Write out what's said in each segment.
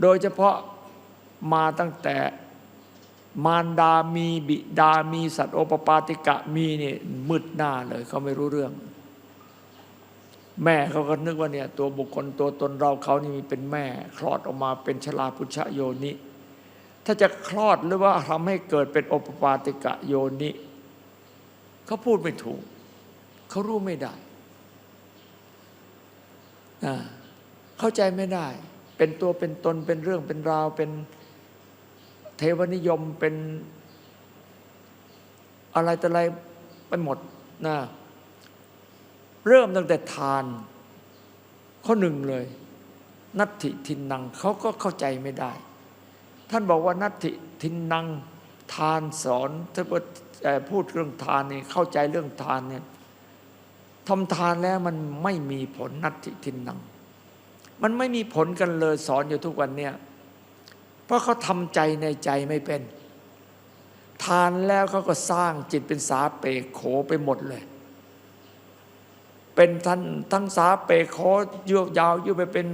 โดยเฉพาะมาตั้งแต่มารดามีบิดามีสัตว์โอปปาติกะมีนี่มืดหน้าเลยเขาไม่รู้เรื่อง แม่เขาก็นึกว่าเนี่ยตัวบุคคลตัวตนเราเขานี่มีเป็นแม่คลอดออกมาเป็นชลาพุชโยนิ ถ้าจะคลอดหรือว่าทำให้เกิดเป็นโอปปาติกะโยนิเขาพูดไม่ถูก เขารู้ไม่ได้ เข้าใจไม่ได้ เป็นตัวเป็นตนเป็นเรื่องเป็นราว เป็นเทวนิยมเป็นอะไรแต่อะไรไปหมดนะเริ่มตั้งแต่ทาน ข้อหนึ่งเลย นัตถิทินนังเขาก็เข้าใจไม่ได้ ท่านบอกว่านัตถิทินนังทานสอนถ้าพูดเรื่องทานนี่เข้าใจเรื่องทานเนี่ยทำทานแล้วมันไม่มีผลนัตถิทินนัง มันไม่มีผลกันเลยสอนอยู่ทุกวันเนี่ยเพราะเขาทำใจในใจไม่เป็น ทานแล้วเขาก็สร้างจิตเป็นสาเปโขไปหมดเลย เป็นท่านทั้งสาเปโขยืดยาวยืดไปเป็น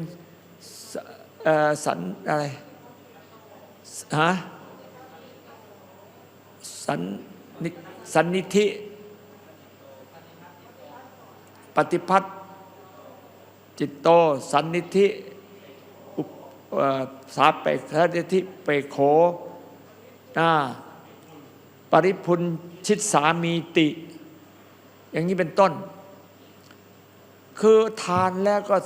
สันอะไรฮะสันนิสันนิธิ ปฏิพัท จิตโต สันนิธิสาเปกสันนิธิเปโขนาปริพุนชิตสามีติ อย่างนี้เป็นต้น คือทานแล้วก็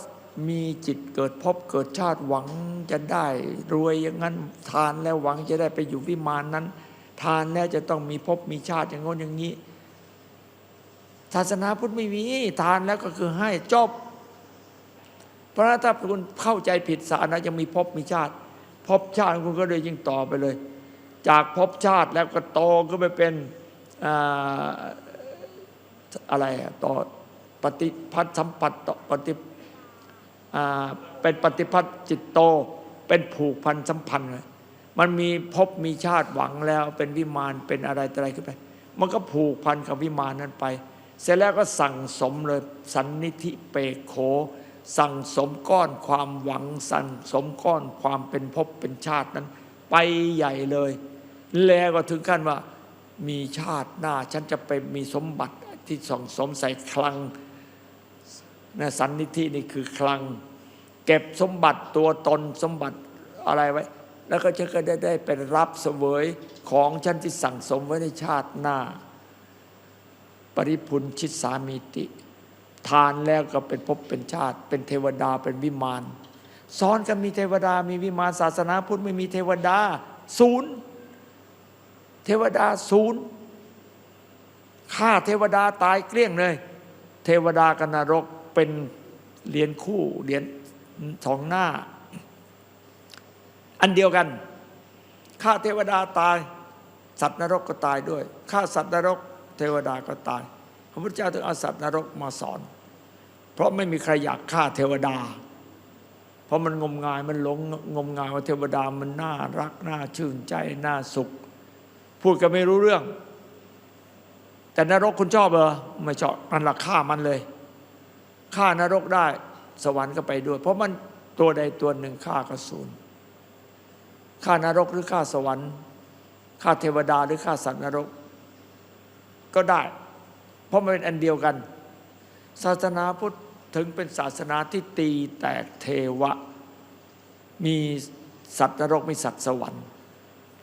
มีจิตเกิดพบเกิดชาติหวังจะได้รวยอย่างนั้น ทานแล้วหวังจะได้ไปอยู่วิมานนั้น ทานแล้วจะต้องมีพบมีชาติอย่างง้นอย่างนี้ศาสนาพุทธไม่มีทานแล้วก็คือให้จบ เพราะถ้าคุณเข้าใจผิดศาสนายังมีพบมีชาติพบชาติคุณก็เลยยิ่งต่อไปเลย จากพบชาติแล้วก็โตก็ไปเป็นอะไรต่อปฏิพัฒสัมปัตต่อปฏิเป็นปฏิพัฒจิตโตเป็นผูกพันสัมพันธ์เลยมันมีพบมีชาติหวังแล้วเป็นวิมานเป็นอะไรอะไรขึ้นไป มันก็ผูกพันกับวิมานนั้นไป เสร็จแล้วก็สั่งสมเลยสันนิธิเปโข สั่งสมก้อนความหวังสั่งสมก้อนความเป็นภพเป็นชาตินั้น ไปใหญ่เลย แล้วก็ถึงขั้นว่ามีชาติหน้า ฉันจะไปมีสมบัติที่ส่องสมใส่คลังนะสันนิธินี่คือคลัง เก็บสมบัติตัวตนสมบัติอะไรไว้ แล้วก็จะก็ได้ได้เป็นรับเสวยของฉันที่สั่งสมไว้ในชาติหน้า ปริพุนชิตสามีติ ทานแล้วก็เป็นภพเป็นชาติ เป็นเทวดาเป็นวิมานสอนกันมีเทวดามีวิมานศาสนาพุทธไม่มีเทวดาศูนย์เทวดาศูนย์ฆ่าเทวดาตายเกลี้ยงเลย เทวดากับนรกเป็นเหรียญคู่เหรียญสองหน้า อันเดียวกันฆ่าเทวดาตาย สัตว์นรกก็ตายด้วยฆ่าสัตว์นรก เทวดาก็ตาย พระพุทธเจ้าถึงเอาสัตว์นรกมาสอน เพราะไม่มีใครอยากฆ่าเทวดา เพราะมันงมงายมันหลงงมงายว่าเทวดามันน่ารักน่าชื่นใจน่าสุข พูดก็ไม่รู้เรื่อง แต่นรกคุณชอบเหรอไม่ชอบมันละฆ่ามันเลยฆ่านรกได้สวรรค์ก็ไปด้วย เพราะมันตัวใดตัวหนึ่งฆ่ากระสูนฆ่านรกหรือฆ่าสวรรค์ฆ่าเทวดาหรือฆ่าสัตว์นรก ก็ได้ ราะมันเป็นอันเดียวกัน ศาสนาพุทธถึงเป็นศาสนาที่ตีแตกเทวะ มีสัตว์นรกมีสัตว์สวรรค์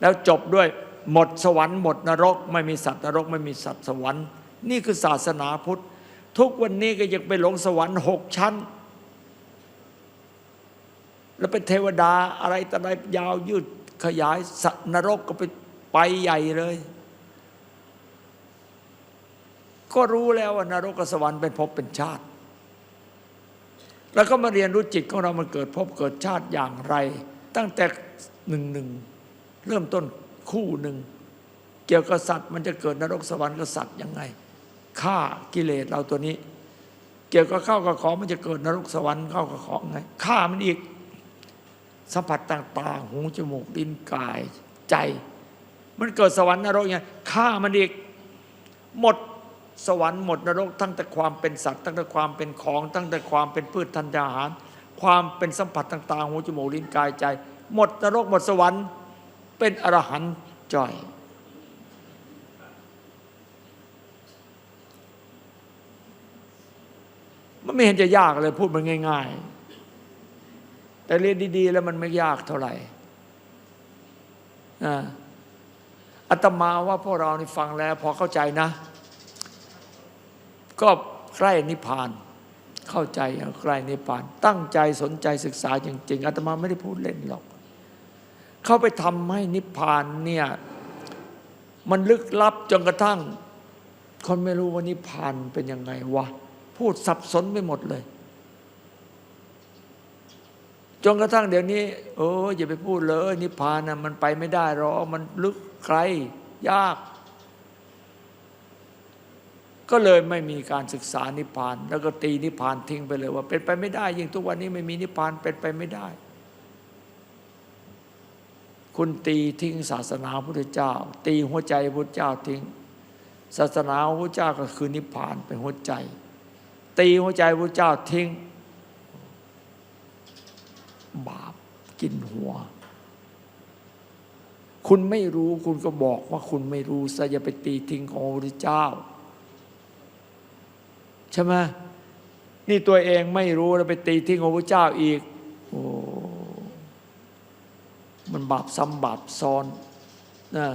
แล้วจบด้วยหมดสวรรค์หมดนรก ไม่มีสัตว์นรกไม่มีสัตว์สวรรค์ นี่คือศาสนาพุทธ ทุกวันนี้ก็ยังไปหลงสวรรค์หกชั้น แล้วเป็นเทวดาอะไรต่ออะไรยาวยืดขยายสัตว์นรกก็ไปไปใหญ่เลย ก็รู้แล้วว่านรกกับสวรรค์เป็นภพเป็นชาติ แล้วก็มาเรียนรู้จิตของเรามันเกิดภพเกิดชาติอย่างไร ตั้งแต่หนึ่งหนึ่งเริ่มต้นคู่หนึ่งเกี่ยวกับสัตว์มันจะเกิดนรกสวรรค์กับสัตว์ยังไงฆ่ากิเลสเราตัวนี้ เกี่ยวกับข้าวกับของมันจะเกิดนรกสวรรค์ข้าวกับของไงฆ่ามันอีกสัมผัสต่างๆหูจมูกลิ้นกายใจ มันเกิดสวรรค์นรกยังฆ่ามันอีก หมด สวรรค์หมดนรกตั้งแต่ความเป็นสัตว์ตั้งแต่ความเป็นของตั้งแต่ความเป็นพืชธัญญาหาร ความเป็นสัมผัสต่างๆหูจมูกลิ้นกายใจ หมดนรกหมดสวรรค์เป็นอรหันต์จ่อย มันไม่เห็นจะยากเลยพูดมันง่าย ๆ แต่เรียนดี ๆ แล้วมันไม่ยากเท่าไหร่อ่าอาตมาว่าพวกเรานี่ฟังแล้วพอเข้าใจนะ ก็ใกล้นิพพาน เข้าใจใกล้นิพพาน ตั้งใจสนใจศึกษาจริงๆอาตมาไม่ได้พูดเล่นหรอก เข้าไปทำให้นิพพานเนี่ยมันลึกลับจนกระทั่ง คนไม่รู้ว่านิพพานเป็นยังไงวะพูดสับสนไปหมดเลยจนกระทั่งเดี๋ยวนี้เอออย่าไปพูดเลยนิพพานนะมันไปไม่ได้หรอกมันลึกไกลยาก ก็เลยไม่มีการศึกษานิพพาน แล้วก็ตีนิพพานทิ้งไปเลยว่า เป็นไปไม่ได้ ยิ่งทุกวันนี้ไม่มีนิพพานเป็นไปไม่ได้ คุณตีทิ้งศาสนาพุทธเจ้า ตีหัวใจพุทธเจ้าทิ้ง ศาสนาพุทธเจ้าก็คือนิพพานเป็นหัวใจ ตีหัวใจพุทธเจ้าทิ้ง บาปกินหัว คุณไม่รู้คุณก็บอกว่าคุณไม่รู้ซะอย่าไปตีทิ้งของพระพุทธเจ้า ใช่ไหมนี่ตัวเองไม่รู้แล้วไปตีทิ้งของพระเจ้าอีก โอ้มันบาปซ้ำบาปซ้อนนะ